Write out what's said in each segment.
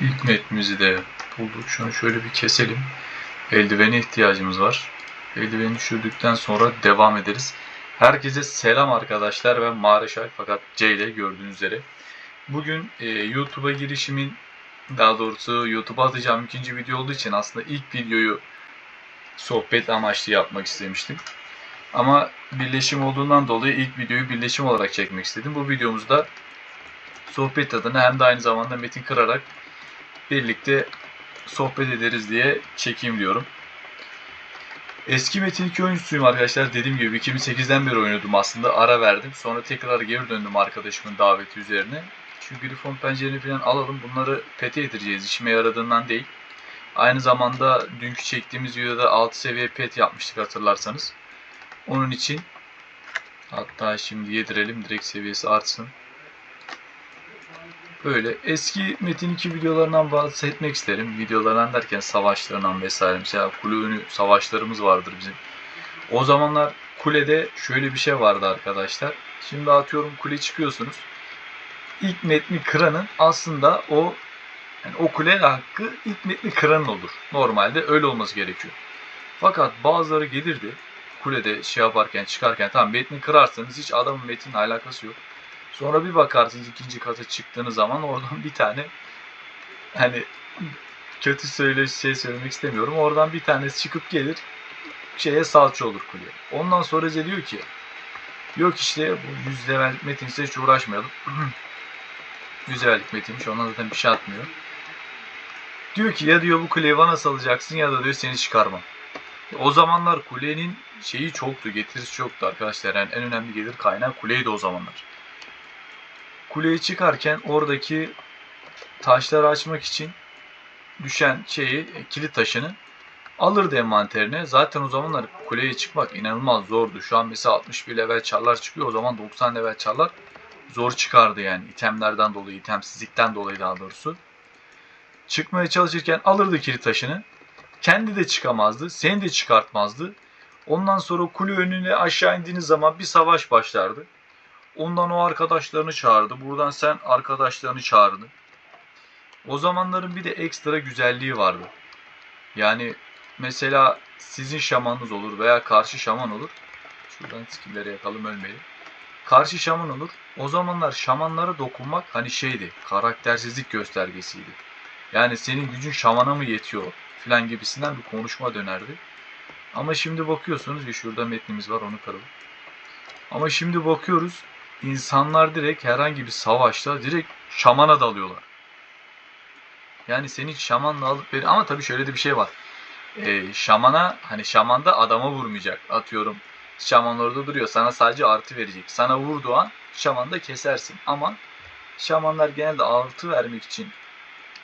İlk metnimizi de bulduk. Şunu şöyle bir keselim. Eldivene ihtiyacımız var. Eldiveni düşürdükten sonra devam ederiz. Herkese selam arkadaşlar. Ben Mareşal fakat C ile gördüğünüz üzere. Bugün e, YouTube'a girişimin daha doğrusu YouTube'a atacağım ikinci video olduğu için aslında ilk videoyu sohbet amaçlı yapmak istemiştim. Ama birleşim olduğundan dolayı ilk videoyu birleşim olarak çekmek istedim. Bu videomuzda sohbet adına hem de aynı zamanda metin kırarak birlikte sohbet ederiz diye çekeyim diyorum. Eski Metin 2 oyuncusuyum arkadaşlar. Dediğim gibi 2008'den beri oynuyordum aslında. Ara verdim. Sonra tekrar geri döndüm arkadaşımın daveti üzerine. Şu grifon pencereni falan alalım. Bunları pete yedireceğiz. İşime yaradığından değil. Aynı zamanda dünkü çektiğimiz videoda 6 seviye pet yapmıştık hatırlarsanız. Onun için hatta şimdi yedirelim. Direkt seviyesi artsın. Böyle eski Metin 2 videolarından bahsetmek isterim. Videolarından derken savaşlarından vesaire. Mesela kule önü savaşlarımız vardır bizim. O zamanlar kulede şöyle bir şey vardı arkadaşlar. Şimdi atıyorum kule çıkıyorsunuz. İlk metni kıranın aslında o yani o kule hakkı ilk metni kıranın olur. Normalde öyle olması gerekiyor. Fakat bazıları gelirdi kulede şey yaparken çıkarken tamam metni kırarsanız hiç adamın metinle alakası yok. Sonra bir bakarsınız ikinci kata çıktığınız zaman oradan bir tane hani kötü söyle şey söylemek istemiyorum. Oradan bir tanesi çıkıp gelir şeye salça olur kuleye. Ondan sonra Ece diyor ki yok işte bu 100 level metinse hiç uğraşmayalım. 100 levellik metinmiş ondan zaten bir şey atmıyor. Diyor ki ya diyor bu kuleyi bana salacaksın ya da diyor seni çıkarmam. O zamanlar kulenin şeyi çoktu, getirisi çoktu arkadaşlar. Yani en önemli gelir kaynağı kuleydi o zamanlar. Kuleye çıkarken oradaki taşları açmak için düşen şeyi, e, kilit taşını alırdı envanterine. Zaten o zamanlar kuleye çıkmak inanılmaz zordu. Şu an mesela 61 level çarlar çıkıyor. O zaman 90 level çarlar zor çıkardı yani. itemlerden dolayı, itemsizlikten dolayı daha doğrusu. Çıkmaya çalışırken alırdı kilit taşını. Kendi de çıkamazdı. Seni de çıkartmazdı. Ondan sonra kule önüne aşağı indiğiniz zaman bir savaş başlardı. Ondan o arkadaşlarını çağırdı. Buradan sen arkadaşlarını çağırdın. O zamanların bir de ekstra güzelliği vardı. Yani mesela sizin şamanınız olur veya karşı şaman olur. Şuradan skillleri yakalım ölmeyelim. Karşı şaman olur. O zamanlar şamanlara dokunmak hani şeydi. Karaktersizlik göstergesiydi. Yani senin gücün şamana mı yetiyor filan gibisinden bir konuşma dönerdi. Ama şimdi bakıyorsunuz ki şurada metnimiz var onu karalım. Ama şimdi bakıyoruz insanlar direkt herhangi bir savaşta direkt şamana dalıyorlar. Yani seni şamanla alıp ver ama tabii şöyle de bir şey var. Ee, şamana hani şamanda adama vurmayacak. Atıyorum şaman orada duruyor. Sana sadece artı verecek. Sana vurduğu an şamanda kesersin. Ama şamanlar genelde artı vermek için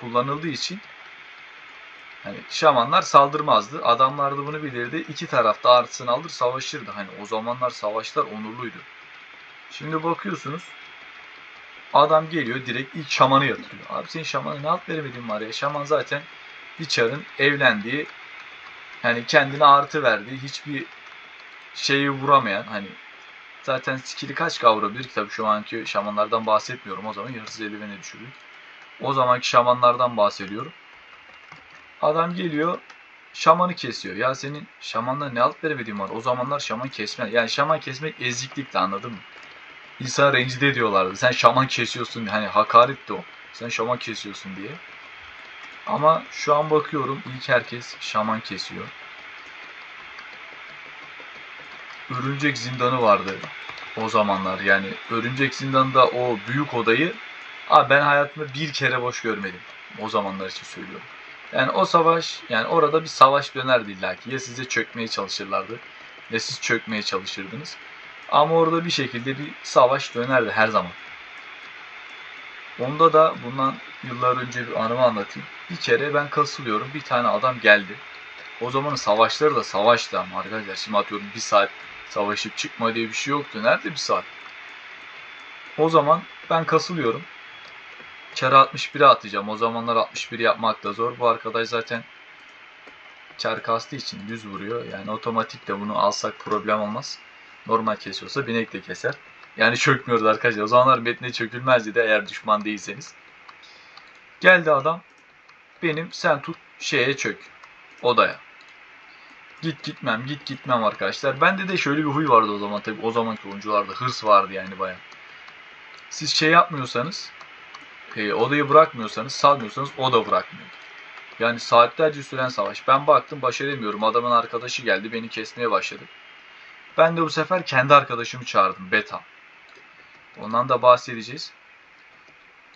kullanıldığı için hani şamanlar saldırmazdı. Adamlar da bunu bilirdi. İki tarafta artısını alır savaşırdı. Hani o zamanlar savaşlar onurluydu. Şimdi bakıyorsunuz adam geliyor direkt ilk şamanı yatırıyor. Abi senin şamanı ne alt veremedin var ya. Şaman zaten Witcher'ın evlendiği yani kendine artı verdiği hiçbir şeyi vuramayan hani zaten skill'i kaç kavurabilir ki tabii şu anki şamanlardan bahsetmiyorum. O zaman yarısı eldivene düşürür. O zamanki şamanlardan bahsediyorum. Adam geliyor şamanı kesiyor. Ya senin şamanla ne alt veremediğin var. O zamanlar şaman kesme. Yani şaman kesmek eziklikti anladın mı? İnsan rencide ediyorlardı. Sen şaman kesiyorsun. Hani hakaretti o. Sen şaman kesiyorsun diye. Ama şu an bakıyorum ilk herkes şaman kesiyor. Örümcek zindanı vardı o zamanlar. Yani örümcek zindanında o büyük odayı abi ben hayatımda bir kere boş görmedim. O zamanlar için söylüyorum. Yani o savaş, yani orada bir savaş dönerdi illaki. Ya size çökmeye çalışırlardı ya siz çökmeye çalışırdınız. Ama orada bir şekilde bir savaş dönerdi her zaman. Onda da bundan yıllar önce bir anımı anlatayım. Bir kere ben kasılıyorum. Bir tane adam geldi. O zamanın savaşları da savaştı ama arkadaşlar. Şimdi atıyorum bir saat savaşıp çıkma diye bir şey yoktu. Nerede bir saat? O zaman ben kasılıyorum. Çarı 61'e atacağım. O zamanlar 61 yapmak da zor. Bu arkadaş zaten çar kastığı için düz vuruyor. Yani otomatik de bunu alsak problem olmaz. Normal kesiyorsa binek de keser. Yani çökmüyordu arkadaşlar. O zamanlar metne çökülmezdi de eğer düşman değilseniz. Geldi adam. benim sen tut şeye çök odaya. Git gitmem git gitmem arkadaşlar. Bende de şöyle bir huy vardı o zaman tabii o zamanki oyuncularda hırs vardı yani baya. Siz şey yapmıyorsanız e, odayı bırakmıyorsanız salmıyorsanız o da bırakmıyor. Yani saatlerce süren savaş. Ben baktım başaramıyorum. Adamın arkadaşı geldi beni kesmeye başladı. Ben de bu sefer kendi arkadaşımı çağırdım. Beta. Ondan da bahsedeceğiz.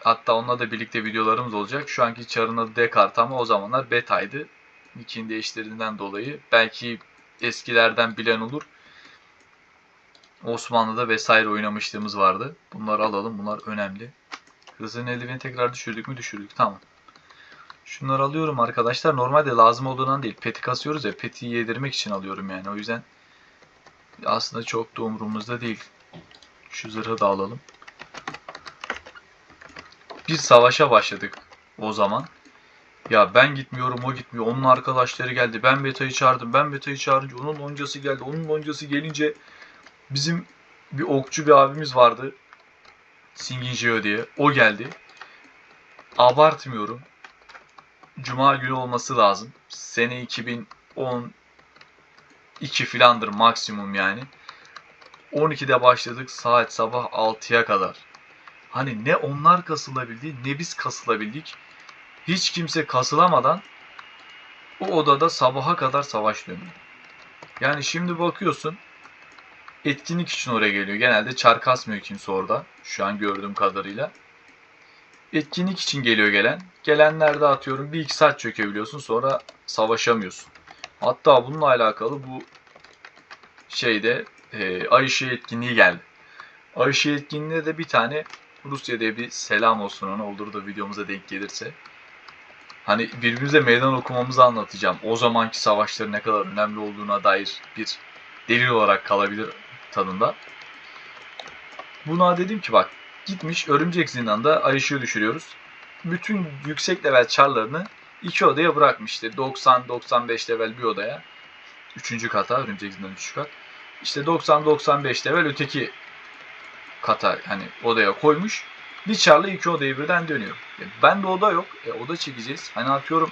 Hatta onunla da birlikte videolarımız olacak. Şu anki çarın adı Descartes ama o zamanlar Beta'ydı. Nick'in değiştirdiğinden dolayı. Belki eskilerden bilen olur. Osmanlı'da vesaire oynamışlığımız vardı. Bunları alalım. Bunlar önemli. Hızın eldiveni tekrar düşürdük mü? Düşürdük. Tamam. Şunları alıyorum arkadaşlar. Normalde lazım olduğundan değil. Peti kasıyoruz ya. Peti yedirmek için alıyorum yani. O yüzden aslında çok da umurumuzda değil. Şu zırhı da alalım. Bir savaşa başladık o zaman. Ya ben gitmiyorum o gitmiyor. Onun arkadaşları geldi. Ben Beta'yı çağırdım. Ben Beta'yı çağırınca onun loncası geldi. Onun loncası gelince bizim bir okçu bir abimiz vardı. Singin diye. O geldi. Abartmıyorum. Cuma günü olması lazım. Sene 2012 filandır maksimum yani. 12'de başladık saat sabah 6'ya kadar. Hani ne onlar kasılabildi ne biz kasılabildik. Hiç kimse kasılamadan o odada sabaha kadar savaş dönüyor. Yani şimdi bakıyorsun etkinlik için oraya geliyor. Genelde çar kasmıyor kimse orada. Şu an gördüğüm kadarıyla. Etkinlik için geliyor gelen. Gelenlerde atıyorum bir iki saat çökebiliyorsun sonra savaşamıyorsun. Hatta bununla alakalı bu şeyde e, ay ışığı etkinliği geldi. Ay ışığı etkinliğinde de bir tane Rusya diye bir selam olsun ona olur da videomuza denk gelirse. Hani birbirimize meydan okumamızı anlatacağım. O zamanki savaşların ne kadar önemli olduğuna dair bir delil olarak kalabilir tadında. Buna dedim ki bak gitmiş örümcek zindanında ay ışığı düşürüyoruz. Bütün yüksek level çarlarını iki odaya bırakmıştı. 90-95 level bir odaya. Üçüncü kata örümcek üçüncü kat. İşte 90-95 level öteki kata hani odaya koymuş. Bir çarla iki odayı birden dönüyor. E, ben de oda yok. E, oda çekeceğiz. Hani atıyorum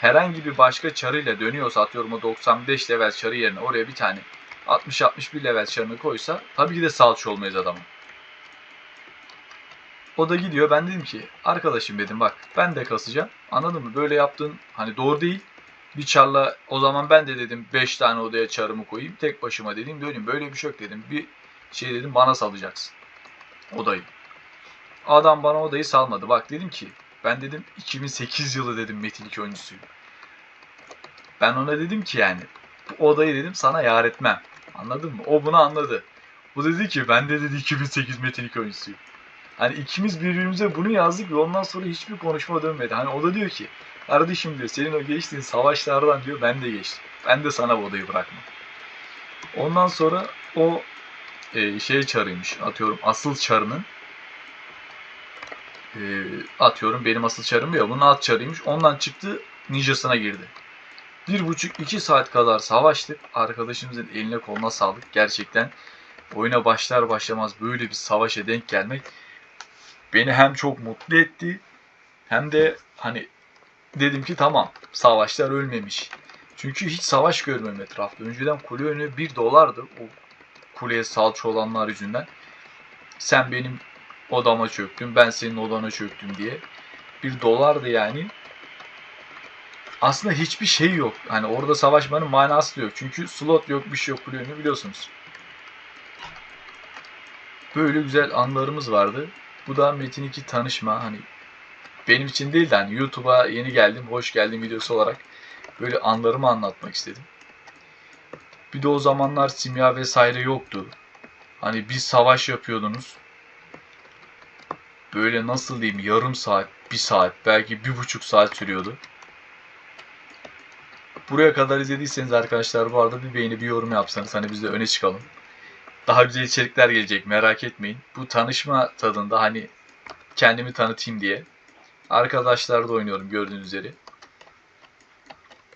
herhangi bir başka çarıyla dönüyorsa atıyorum o 95 level çarı yerine oraya bir tane 60-61 level çarını koysa tabii ki de salça olmayız adamın. O da gidiyor. Ben dedim ki arkadaşım dedim bak ben de kasacağım. Anladın mı? Böyle yaptığın hani doğru değil. Bir çarla o zaman ben de dedim 5 tane odaya çarımı koyayım. Tek başıma dedim döneyim. Böyle bir şey yok dedim. Bir şey dedim bana salacaksın. Odayı. Adam bana odayı salmadı. Bak dedim ki ben dedim 2008 yılı dedim Metin 2 oyuncusuyum. Ben ona dedim ki yani bu odayı dedim sana yar etmem. Anladın mı? O bunu anladı. Bu dedi ki ben de dedi 2008 Metin 2 oyuncusuyum. Hani ikimiz birbirimize bunu yazdık ve ondan sonra hiçbir konuşma dönmedi. Hani o da diyor ki kardeşim diyor senin o geçtiğin savaşlardan diyor ben de geçtim. Ben de sana bu odayı bırakmam. Ondan sonra o e, şey çarıymış atıyorum asıl çarının e, atıyorum benim asıl çarım ya bunun alt çarıymış ondan çıktı ninjasına girdi. Bir buçuk iki saat kadar savaştık. Arkadaşımızın eline koluna sağlık. Gerçekten oyuna başlar başlamaz böyle bir savaşa denk gelmek beni hem çok mutlu etti hem de hani dedim ki tamam savaşlar ölmemiş. Çünkü hiç savaş görmüyorum etrafta. Önceden kule önü 1 dolardı. O kuleye salça olanlar yüzünden. Sen benim odama çöktün, ben senin odana çöktüm diye. Bir dolardı yani. Aslında hiçbir şey yok. Hani orada savaşmanın manası yok. Çünkü slot yok, bir şey yok kule önü biliyorsunuz. Böyle güzel anlarımız vardı. Bu da Metin 2 tanışma. Hani benim için değil de hani YouTube'a yeni geldim, hoş geldim videosu olarak böyle anlarımı anlatmak istedim. Bir de o zamanlar simya vesaire yoktu. Hani bir savaş yapıyordunuz. Böyle nasıl diyeyim yarım saat, bir saat, belki bir buçuk saat sürüyordu. Buraya kadar izlediyseniz arkadaşlar bu arada bir beğeni bir yorum yapsanız hani biz de öne çıkalım. Daha güzel içerikler gelecek merak etmeyin. Bu tanışma tadında hani kendimi tanıtayım diye. Arkadaşlarla oynuyorum gördüğünüz üzere.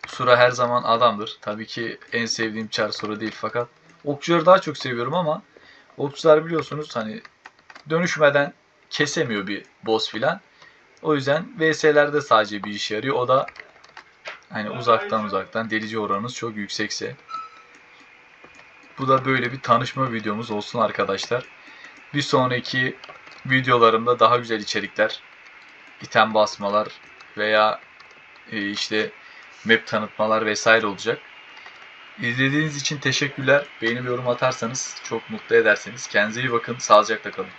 Sura her zaman adamdır. Tabii ki en sevdiğim çar Sura değil fakat okçuları daha çok seviyorum ama okçular biliyorsunuz hani dönüşmeden kesemiyor bir boss filan. O yüzden VS'lerde sadece bir işe yarıyor. O da hani uzaktan uzaktan delici oranınız çok yüksekse. Bu da böyle bir tanışma videomuz olsun arkadaşlar. Bir sonraki videolarımda daha güzel içerikler, item basmalar veya e, işte map tanıtmalar vesaire olacak. İzlediğiniz için teşekkürler. Beğeni ve yorum atarsanız çok mutlu ederseniz. Kendinize iyi bakın. Sağlıcakla kalın.